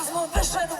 розмов вишину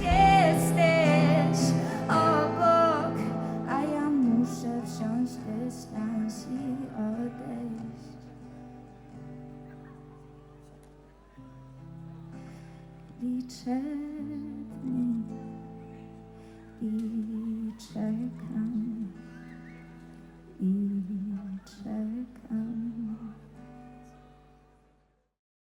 Jesteś obok, a ja muszę wziąć dystans i odejść. Liczę.